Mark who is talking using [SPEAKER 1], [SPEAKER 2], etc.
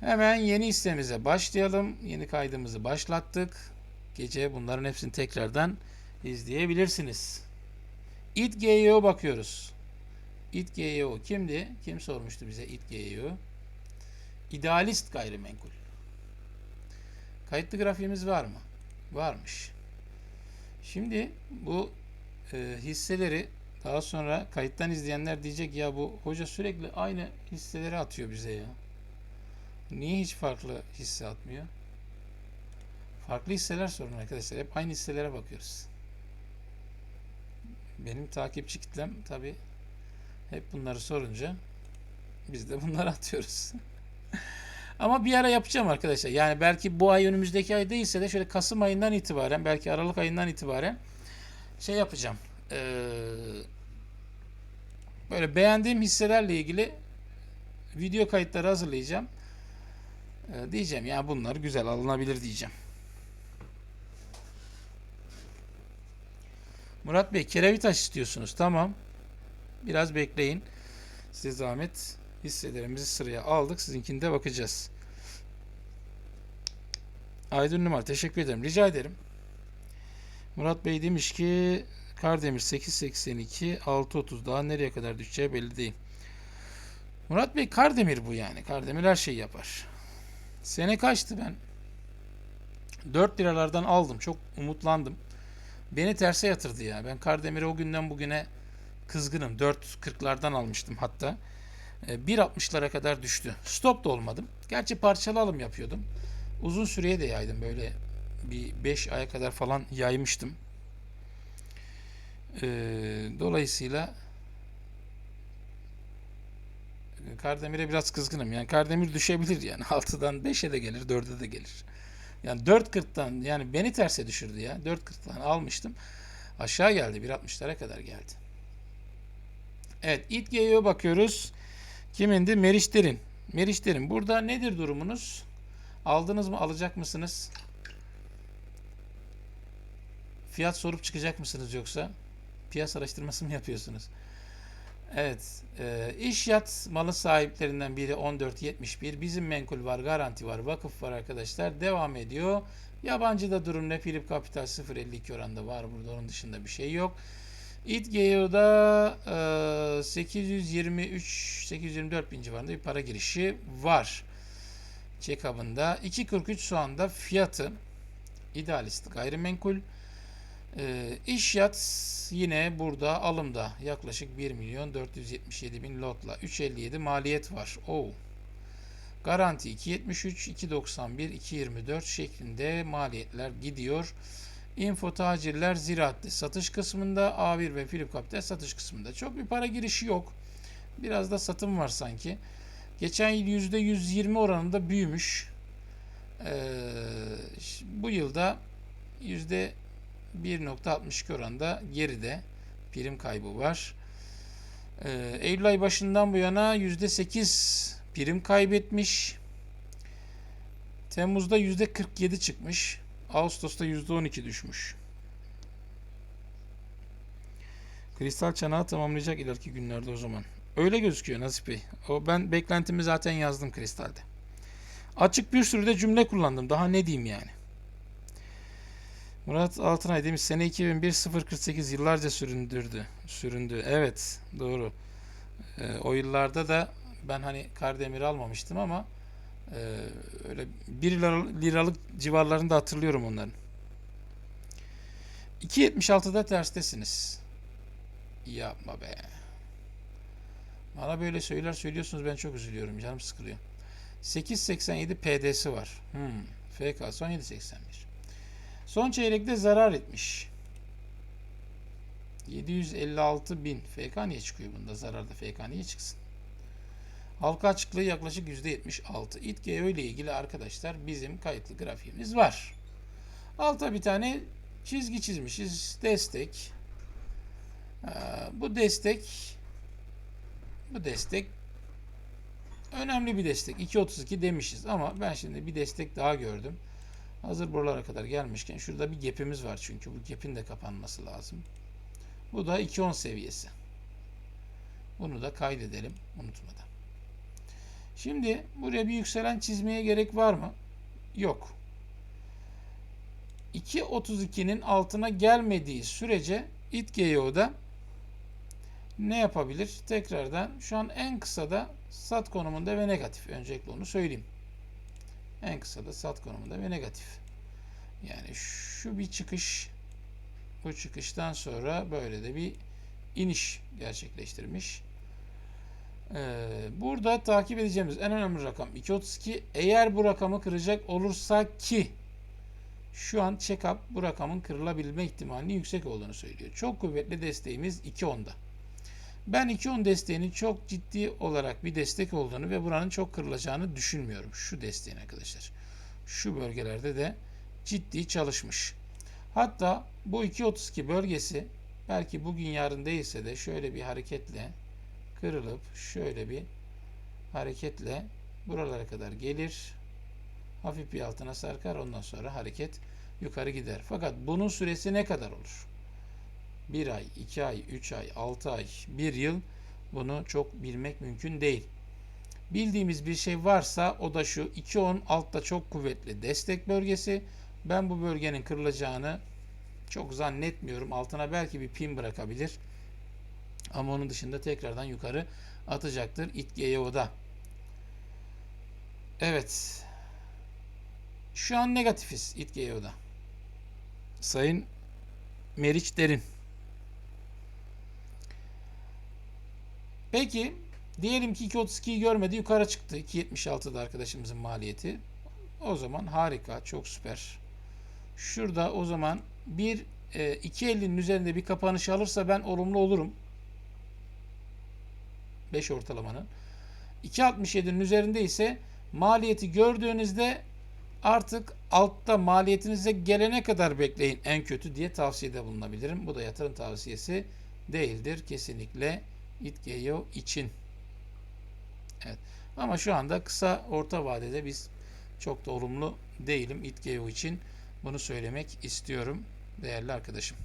[SPEAKER 1] Hemen yeni hissemize başlayalım. Yeni kaydımızı başlattık. Gece bunların hepsini tekrardan izleyebilirsiniz. İTGEO bakıyoruz. İTGEO kimdi? Kim sormuştu bize İTGEO? İdealist gayrimenkul. Kayıtlı grafiğimiz var mı? Varmış. Şimdi bu e, hisseleri daha sonra kayıttan izleyenler diyecek ya bu hoca sürekli aynı hisseleri atıyor bize ya. Niye hiç farklı hisse atmıyor? Farklı hisseler sorun arkadaşlar. Hep aynı hisselere bakıyoruz. Benim takipçi kitlem tabi hep bunları sorunca biz de bunları atıyoruz. Ama bir ara yapacağım arkadaşlar. Yani belki bu ay önümüzdeki ay değilse de şöyle Kasım ayından itibaren belki Aralık ayından itibaren şey yapacağım. Ee, böyle beğendiğim hisselerle ilgili video kayıtları hazırlayacağım. Ee, diyeceğim ya bunlar güzel alınabilir diyeceğim. Murat Bey kerevitaş istiyorsunuz. Tamam. Biraz bekleyin. Size zahmet hisselerimizi sıraya aldık. Sizinkinde bakacağız. Aydın Numar teşekkür ederim. Rica ederim. Murat Bey demiş ki Kardemir 8.82 6.30 daha nereye kadar düşeceği belli değil. Murat Bey Kardemir bu yani. Kardemir her şeyi yapar. Sene kaçtı ben? 4 liralardan aldım. Çok umutlandım. Beni terse yatırdı ya. Ben Kardemir'i o günden bugüne kızgınım. 4.40'lardan almıştım hatta. E, 1.60'lara kadar düştü. Stop da olmadım. Gerçi parçalı alım yapıyordum. Uzun süreye de yaydım. Böyle bir 5 aya kadar falan yaymıştım. E, dolayısıyla Kardemir'e biraz kızgınım. Yani Kardemir düşebilir yani. 6'dan 5'e de gelir, 4'e de gelir. Yani 4.40'tan yani beni terse düşürdü ya. 4.40'tan almıştım. Aşağı geldi. 1.60'lara kadar geldi. Evet. İTG'ye bakıyoruz. Kimindi? Meriç Derin. Meriç Derin. Burada nedir durumunuz? Aldınız mı? Alacak mısınız? Fiyat sorup çıkacak mısınız yoksa? Piyasa araştırması mı yapıyorsunuz? Evet. E, iş yat malı sahiplerinden biri 14.71. Bizim menkul var, garanti var, vakıf var arkadaşlar. Devam ediyor. Yabancıda durum ne? Philip Capital 0.52 oranda var burada. Onun dışında bir şey yok. İTGEO'da e, 823 824 bin civarında bir para girişi var. Check-up'ında 2.43 şu anda fiyatı idealist gayrimenkul. Ee, iş yat yine burada alımda yaklaşık 1 milyon 477 bin lotla 357 maliyet var. Oo. Garanti 273, 291, 224 şeklinde maliyetler gidiyor. Info tacirler ziraatte satış kısmında A1 ve Philip Capital satış kısmında. Çok bir para girişi yok. Biraz da satım var sanki. Geçen yıl %120 oranında büyümüş. Ee, bu yılda yüzde 1.62 oranda geride prim kaybı var. Ee, Eylül ay başından bu yana %8 prim kaybetmiş. Temmuz'da %47 çıkmış. Ağustos'ta %12 düşmüş. Kristal çanağı tamamlayacak ileriki günlerde o zaman. Öyle gözüküyor Nasip Bey. O ben beklentimi zaten yazdım Kristal'de. Açık bir sürü de cümle kullandım. Daha ne diyeyim yani. Murat Altınay demiş sene 2001 048 yıllarca süründürdü. Süründü. Evet doğru. Ee, o yıllarda da ben hani Kardemir almamıştım ama e, öyle 1 liralık civarlarında hatırlıyorum onların. 2.76'da terstesiniz. Yapma be. Bana böyle söyler söylüyorsunuz ben çok üzülüyorum. Canım sıkılıyor. 8.87 PD'si var. Hmm. FK 17.81. Son çeyrekte zarar etmiş. 756 bin. FK niye çıkıyor bunda? Zararda FK niye çıksın? Halka açıklığı yaklaşık %76. İTGEO ile ilgili arkadaşlar bizim kayıtlı grafiğimiz var. Alta bir tane çizgi çizmişiz. Destek. Ee, bu destek bu destek önemli bir destek. 2.32 demişiz ama ben şimdi bir destek daha gördüm. Hazır buralara kadar gelmişken şurada bir gap'imiz var çünkü bu gap'in de kapanması lazım. Bu da 2.10 seviyesi. Bunu da kaydedelim unutmadan. Şimdi buraya bir yükselen çizmeye gerek var mı? Yok. 2.32'nin altına gelmediği sürece itGEO'da ne yapabilir? Tekrardan şu an en kısada sat konumunda ve negatif. Öncelikle onu söyleyeyim. En kısada sat konumunda ve negatif. Yani şu bir çıkış bu çıkıştan sonra böyle de bir iniş gerçekleştirmiş. Ee, burada takip edeceğimiz en önemli rakam 2.32. Eğer bu rakamı kıracak olursa ki şu an check-up bu rakamın kırılabilme ihtimalinin yüksek olduğunu söylüyor. Çok kuvvetli desteğimiz 2.10'da. Ben 2.10 desteğinin çok ciddi olarak bir destek olduğunu ve buranın çok kırılacağını düşünmüyorum. Şu desteğin arkadaşlar. Şu bölgelerde de ciddi çalışmış. Hatta bu 2.32 bölgesi belki bugün yarın değilse de şöyle bir hareketle kırılıp şöyle bir hareketle buralara kadar gelir. Hafif bir altına sarkar ondan sonra hareket yukarı gider. Fakat bunun süresi ne kadar olur? 1 ay, 2 ay, 3 ay, 6 ay, 1 yıl bunu çok bilmek mümkün değil. Bildiğimiz bir şey varsa o da şu 2.10 altta çok kuvvetli destek bölgesi. Ben bu bölgenin kırılacağını çok zannetmiyorum. Altına belki bir pin bırakabilir. Ama onun dışında tekrardan yukarı atacaktır itGEO'da. Evet. Şu an negatifiz itGEO'da. Sayın Meriç Derin. Peki diyelim ki 2.32'yi görmedi yukarı çıktı. 2.76'da arkadaşımızın maliyeti. O zaman harika çok süper. Şurada o zaman bir e, 2.50'nin üzerinde bir kapanış alırsa ben olumlu olurum. 5 ortalamanın. 2.67'nin üzerinde ise maliyeti gördüğünüzde artık altta maliyetinize gelene kadar bekleyin en kötü diye tavsiyede bulunabilirim. Bu da yatırım tavsiyesi değildir kesinlikle itGEO için. Evet. Ama şu anda kısa orta vadede biz çok da olumlu değilim itGEO için. Bunu söylemek istiyorum değerli arkadaşım.